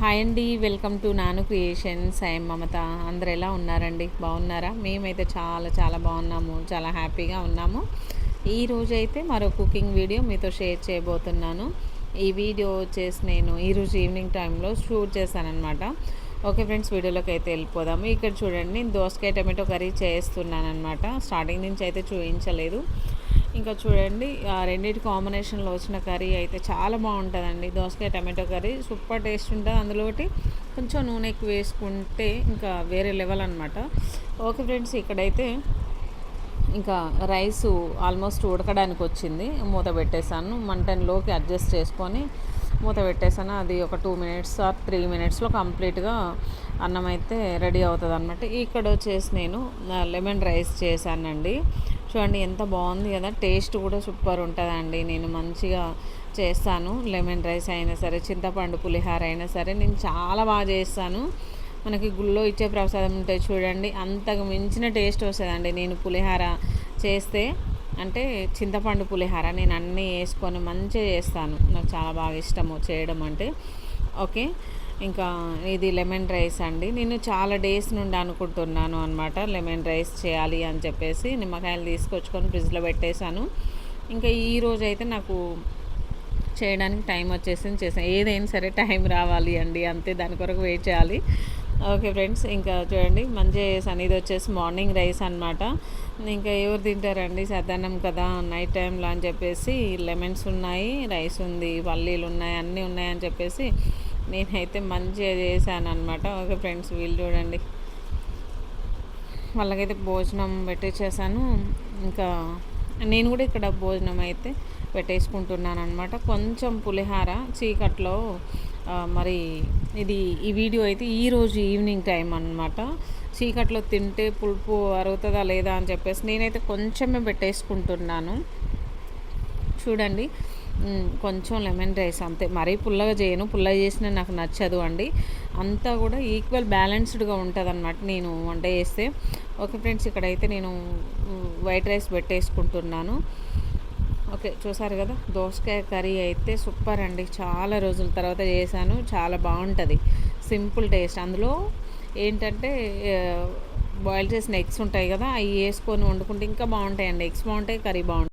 Hi అండి welcome to Nanu Creations. I'm Mamatha. అందరు ఎలా ఉన్నారండి? బాగున్నారా? మేమైతే చాలా చాలా బాగున్నాము. చాలా హ్యాపీగా ఉన్నాము. ఈరోజు అయితే మరో కుకింగ్ వీడియో మీతో షేర్ చేయబోతున్నాను. ఈ వీడియో వచ్చేసి నేను ఈరోజు ఈవినింగ్ టైంలో షూట్ చేశానమాట ఓకే ఫ్రెండ్స్ వీడియోలోకి అయితే వెళ్ళిపోదాము. ఇక్కడ చూడండి నేను దోసకాయ టమాటో కర్రీ చేస్తున్నాను అనమాట స్టార్టింగ్ నుంచి అయితే చూపించలేదు ఇంకా చూడండి ఆ రెండింటి కాంబినేషన్లో వచ్చిన కర్రీ అయితే చాలా బాగుంటుందండి. దోసకాయ టమాటో కర్రీ సూపర్ టేస్ట్ ఉంటుంది. అందులోటి కొంచెం నూనె ఎక్కువ వేసుకుంటే ఇంకా వేరే లెవెల్ అనమాట ఓకే ఫ్రెండ్స్ ఇక్కడైతే ఇంకా రైస్ ఆల్మోస్ట్ ఉడకడానికి వచ్చింది. మూత పెట్టేశాను. మంటన్లోకి అడ్జస్ట్ చేసుకొని మూత పెట్టేసాను అది ఒక టూ మినిట్స్ ఆర్ త్రీ మినిట్స్లో కంప్లీట్గా అన్నం అయితే రెడీ అవుతుంది అనమాట ఇక్కడ వచ్చేసి నేను లెమన్ రైస్ చేశానండి. చూడండి ఎంత బాగుంది కదా. టేస్ట్ కూడా సూపర్ ఉంటుందండి. నేను మంచిగా చేస్తాను. లెమన్ రైస్ అయినా సరే చింతపండు పులిహార అయినా సరే నేను చాలా బాగా చేస్తాను. మనకి గుళ్ళో ఇచ్చే ప్రసాదం ఉంటే చూడండి అంతకు మించిన టేస్ట్ వస్తుందండి. నేను పులిహార చేస్తే అంటే చింతపండు పులిహార నేను అన్నీ వేసుకొని మంచిగా చేస్తాను. నాకు చాలా బాగా ఇష్టము చేయడం అంటే. ఓకే. ఇంకా ఇది లెమన్ రైస్ అండి. నేను చాలా డేస్ నుండి అనుకుంటున్నాను అనమాట లెమన్ రైస్ చేయాలి అని చెప్పేసి నిమ్మకాయలు తీసుకొచ్చుకొని ఫ్రిడ్జ్లో పెట్టేశాను. ఇంకా ఈరోజు అయితే నాకు చేయడానికి టైం వచ్చేసింది. చేసాను ఏదైనా సరే టైం రావాలి అండి. అంతే దాని కొరకు వెయిట్ చేయాలి. ఓకే ఫ్రెండ్స్ ఇంకా చూడండి మంచి చేసాను ఇది వచ్చేసి మార్నింగ్ రైస్ అనమాట ఇంకా ఎవరు తింటారండి? సద్దన్నం కదా నైట్ టైంలో అని చెప్పేసి లెమన్స్ ఉన్నాయి రైస్ ఉంది పల్లీలు ఉన్నాయి అన్నీ ఉన్నాయని చెప్పేసి నేనైతే మంచిగా చేశాను అనమాట ఓకే ఫ్రెండ్స్ వీళ్ళు చూడండి. వాళ్ళకైతే భోజనం పెట్టేసేసాను. ఇంకా నేను కూడా ఇక్కడ భోజనం అయితే పెట్టేసుకుంటున్నాను అనమాట కొంచెం పులిహార చీకట్లో మరి ఇది ఈ వీడియో అయితే ఈరోజు ఈవినింగ్ టైం అనమాట చీకట్లో తింటే పులుపు అరుగుతుందా లేదా అని చెప్పేసి నేనైతే కొంచెమే పెట్టేసుకుంటున్నాను. చూడండి. కొంచెం లెమన్ రైస్ అంతే. మరీ పుల్లగా చేయను. పుల్లగా చేసిన నాకు నచ్చదు అండి. అంతా కూడా ఈక్వల్ బ్యాలెన్స్డ్గా ఉంటుంది అనమాట నేను వంట చేస్తే. ఓకే ఫ్రెండ్స్ ఇక్కడైతే నేను వైట్ రైస్ పెట్టేసుకుంటున్నాను. ఓకే చూసారు కదా? దోసకాయ కర్రీ అయితే సూపర్ అండి. చాలా రోజుల తర్వాత చేశాను. చాలా బాగుంటుంది. Simple taste. అందులో ఏంటంటే బాయిల్ చేసిన ఎగ్స్ ఉంటాయి కదా? అవి వేసుకొని వండుకుంటే ఇంకా బాగుంటాయండి. ఎగ్స్ బాగుంటాయి కర్రీ బాగుంటుంది